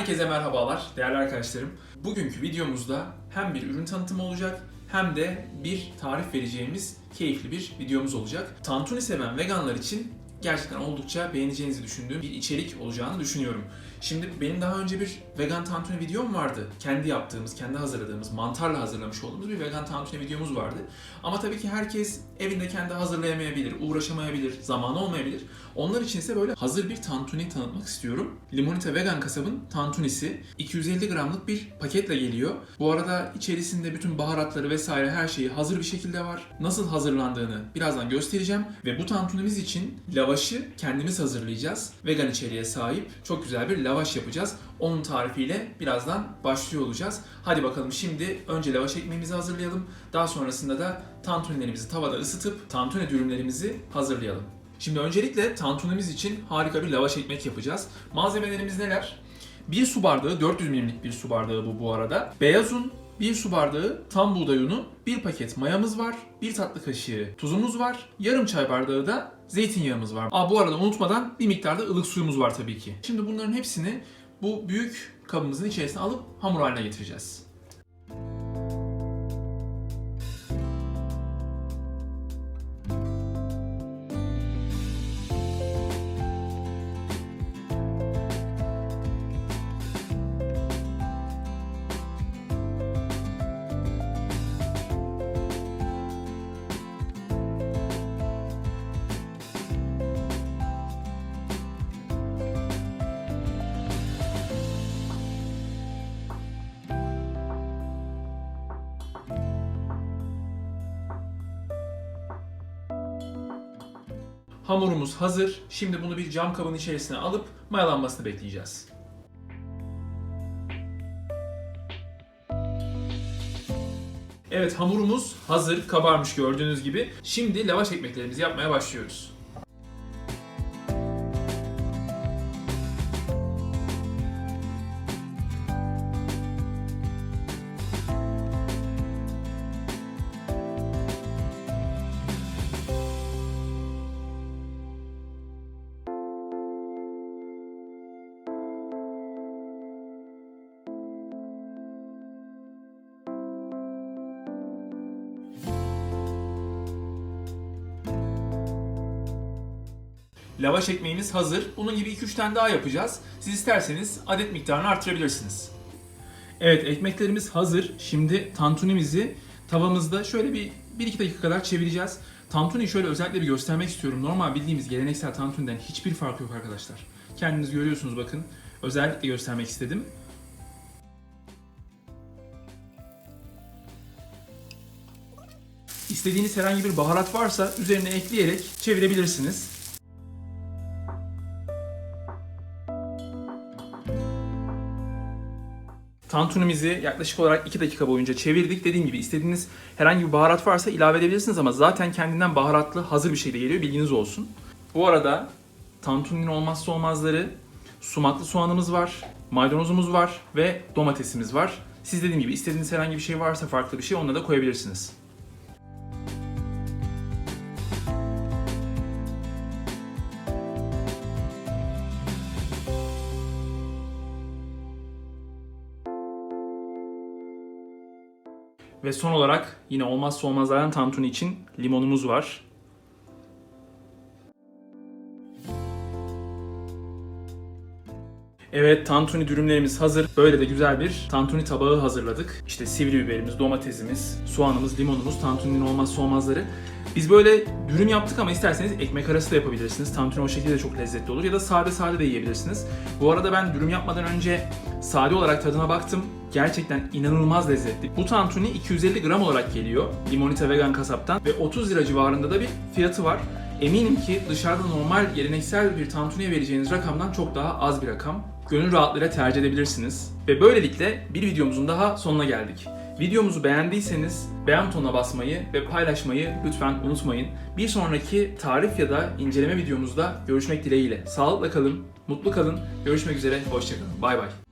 Herkese merhabalar değerli arkadaşlarım. Bugünkü videomuzda hem bir ürün tanıtımı olacak hem de bir tarif vereceğimiz keyifli bir videomuz olacak. Tantuni seven veganlar için gerçekten oldukça beğeneceğinizi düşündüğüm bir içerik olacağını düşünüyorum. Şimdi benim daha önce bir vegan tantuni videom vardı. Kendi yaptığımız, kendi hazırladığımız, mantarla hazırlamış olduğumuz bir vegan tantuni videomuz vardı. Ama tabii ki herkes evinde kendi hazırlayamayabilir, uğraşamayabilir, zamanı olmayabilir. Onlar için ise böyle hazır bir tantuni tanıtmak istiyorum. Limonita Vegan Kasabın tantunisi 250 gramlık bir paketle geliyor. Bu arada içerisinde bütün baharatları vesaire her şeyi hazır bir şekilde var. Nasıl hazırlandığını birazdan göstereceğim ve bu tantunimiz için lavaşı kendimiz hazırlayacağız. Vegan içeriğe sahip çok güzel bir lavaş yapacağız. Onun tarifiyle birazdan başlıyor olacağız. Hadi bakalım şimdi önce lavaş ekmeğimizi hazırlayalım. Daha sonrasında da tantunilerimizi tavada ısıtıp tantuni dürümlerimizi hazırlayalım. Şimdi öncelikle tantunimiz için harika bir lavaş ekmek yapacağız. Malzemelerimiz neler? 1 su bardağı, 400 milimlik bir su bardağı bu bu arada. Beyaz un, 1 su bardağı tam buğday unu, 1 paket mayamız var, 1 tatlı kaşığı tuzumuz var, yarım çay bardağı da zeytinyağımız var. Aa bu arada unutmadan bir miktarda ılık suyumuz var tabii ki. Şimdi bunların hepsini bu büyük kabımızın içerisine alıp hamur haline getireceğiz. Hamurumuz hazır. Şimdi bunu bir cam kabın içerisine alıp mayalanmasını bekleyeceğiz. Evet hamurumuz hazır, kabarmış gördüğünüz gibi. Şimdi lavaş ekmeklerimizi yapmaya başlıyoruz. Lavaş ekmeğimiz hazır. Bunun gibi 2-3 tane daha yapacağız. Siz isterseniz adet miktarını artırabilirsiniz. Evet ekmeklerimiz hazır. Şimdi tantunimizi tavamızda şöyle bir 1-2 dakika kadar çevireceğiz. Tantuni şöyle özellikle bir göstermek istiyorum. Normal bildiğimiz geleneksel tantuniden hiçbir farkı yok arkadaşlar. Kendiniz görüyorsunuz bakın. Özellikle göstermek istedim. İstediğiniz herhangi bir baharat varsa üzerine ekleyerek çevirebilirsiniz. Tantunimizi yaklaşık olarak 2 dakika boyunca çevirdik. Dediğim gibi istediğiniz herhangi bir baharat varsa ilave edebilirsiniz ama zaten kendinden baharatlı hazır bir şey de geliyor bilginiz olsun. Bu arada tantuninin olmazsa olmazları sumaklı soğanımız var, maydanozumuz var ve domatesimiz var. Siz dediğim gibi istediğiniz herhangi bir şey varsa farklı bir şey onunla da koyabilirsiniz. Ve son olarak yine olmazsa olmazlardan tantuni için limonumuz var. Evet tantuni dürümlerimiz hazır. Böyle de güzel bir tantuni tabağı hazırladık. İşte sivri biberimiz, domatesimiz, soğanımız, limonumuz, tantuninin olmazsa olmazları. Biz böyle dürüm yaptık ama isterseniz ekmek arası da yapabilirsiniz. Tantuni o şekilde de çok lezzetli olur ya da sade sade de yiyebilirsiniz. Bu arada ben dürüm yapmadan önce sade olarak tadına baktım. Gerçekten inanılmaz lezzetli. Bu tantuni 250 gram olarak geliyor. Limonita Vegan kasaptan ve 30 lira civarında da bir fiyatı var. Eminim ki dışarıda normal geleneksel bir tantuniye vereceğiniz rakamdan çok daha az bir rakam. Gönül rahatlığıyla tercih edebilirsiniz. Ve böylelikle bir videomuzun daha sonuna geldik. Videomuzu beğendiyseniz beğen butonuna basmayı ve paylaşmayı lütfen unutmayın. Bir sonraki tarif ya da inceleme videomuzda görüşmek dileğiyle. Sağlıkla kalın, mutlu kalın. Görüşmek üzere, hoşçakalın. Bay bay.